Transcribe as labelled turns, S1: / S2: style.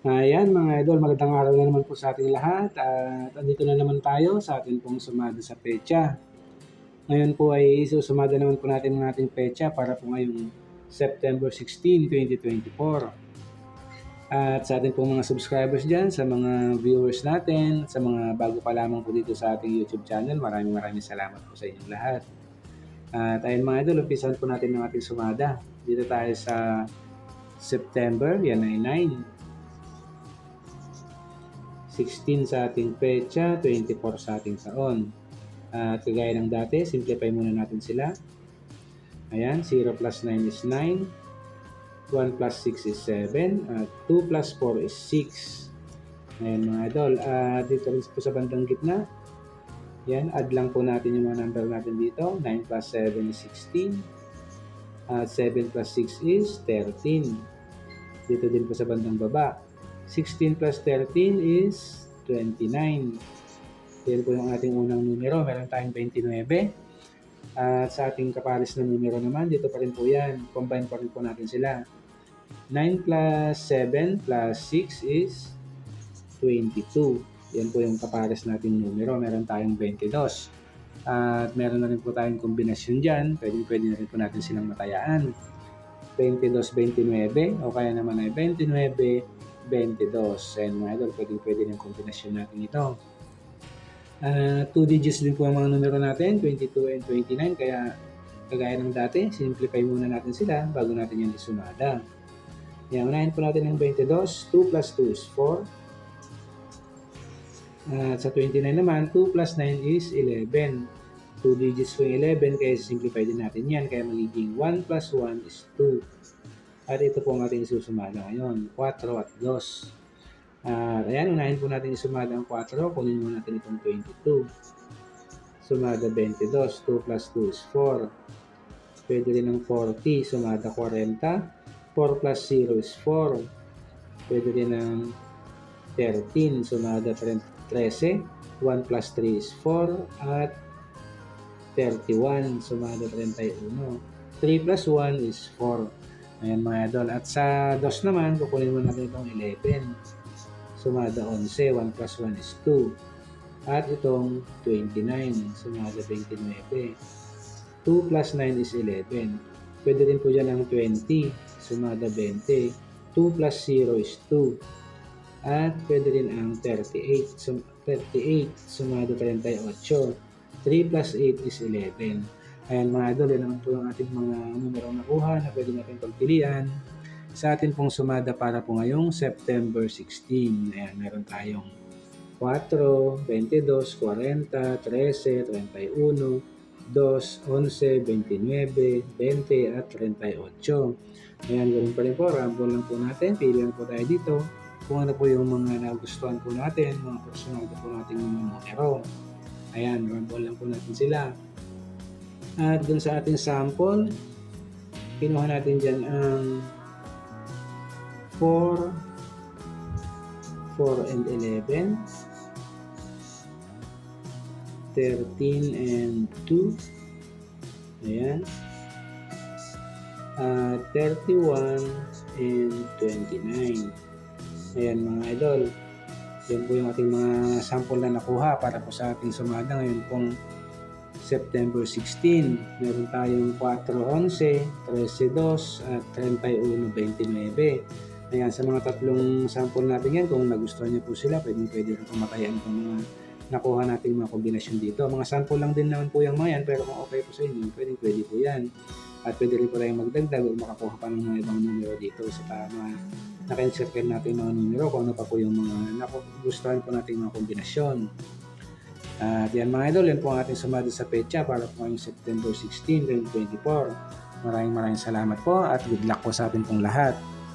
S1: Ayan mga idol, magandang araw na naman po sa ating lahat at andito na naman tayo sa ating pong sumada sa pecha. Ngayon po ay isusumada naman po natin ang ating pecha para po ngayong September 16, 2024. At sa ating pong mga subscribers dyan, sa mga viewers natin, sa mga bago pa lamang po dito sa ating YouTube channel, maraming maraming salamat po sa inyong lahat. At ayun mga idol, umpisan po natin ang ating sumada. Dito tayo sa September, yan ay 9. 16 sa ating pecha, 24 sa ating taon. At kagaya ng dati, simplify muna natin sila. Ayan, 0 plus 9 is 9. 1 plus 6 is 7. At 2 plus 4 is 6. Ayan mga idol. At dito rin po sa bandang gitna. Yan, add lang po natin yung mga number natin dito. 9 plus 7 is 16. At 7 plus 6 is 13. Dito din po sa bandang baba. 16 plus 13 is 29. Yan po yung ating unang numero. Meron tayong 29. At sa ating kapares na numero naman, dito pa rin po yan. Combine pa rin po natin sila. 9 plus 7 plus 6 is 22. Yan po yung kapares nating numero. Meron tayong 22. At meron na rin po tayong kombinasyon dyan. Pwede, pwede na rin po natin silang matayaan. 22-29 o kaya naman ay 29 22. And mga idol, pwede, pwede ng kombinasyon natin ito. Uh, two digits din po ang mga numero natin, 22 and 29. Kaya kagaya ng dati, simplify muna natin sila bago natin yan isumada. Yan, unahin po natin ng 22. 2 plus 2 is 4. At uh, sa 29 naman, 2 plus 9 is 11. 2 digits po yung 11, kaya simplify din natin yan. Kaya magiging 1 plus 1 is 2. At ito po ang ating isusumada ngayon, 4 at 2. At ayan, unahin po natin isumada ang 4. Kunin mo natin itong 22. Sumada 22. 2 plus 2 is 4. Pwede rin ng 40. Sumada 40. 4 plus 0 is 4. Pwede rin ng 13. Sumada 13. 1 plus 3 is 4. At 31. Sumada 31. 3 plus 1 is 4. Ayan mga idol. At sa DOS naman, kukunin mo natin itong 11. Sumada 11. 1 plus 1 is 2. At itong 29. Sumada 29. 2 plus 9 is 11. Pwede rin po dyan ang 20. Sumada 20. 2 plus 0 is 2. At pwede rin ang 38. Sum 38. Sumada 38. 3 plus 8 is 11. Ayan mga idol, yan naman po ang ating mga numero nakuha na pwede natin pagpilian sa atin pong sumada para po ngayong September 16. Ayan, meron tayong 4, 22, 40, 13, 31, 2, 11, 29, 20 at 38. Ayan, ganun pa rin po. Rumble lang po natin. Pilihan po tayo dito kung ano po yung mga nagustuhan po natin, mga personal po natin mga numero. Ayan, rumble lang po natin sila. At dun sa ating sample, kinuha natin dyan ang 4, 4 and 11, 13 and 2, ayan, uh, 31 and 29. Ayan mga idol, yan po yung ating mga sample na nakuha para po sa ating sumada ngayon pong September 16. Meron tayong 4.11, 13.2 at 31.29. Ayan, sa mga tatlong sample natin yan, kung nagustuhan niyo po sila, pwede pwede rin pumatayan itong mga nakuha natin mga kombinasyon dito. Mga sample lang din naman po yung mga yan, pero kung okay po sa inyo, pwede pwede po yan. At pwede rin po tayong magdagdag o makakuha pa ng mga ibang numero dito sa tama naka-encircle natin mga numero kung ano pa po yung mga nagustuhan po natin mga kombinasyon. At yan mga idol, yan po ang ating sumali sa pecha para po ngayong September 16, 2024. Maraming maraming salamat po at good luck po sa ating pong lahat.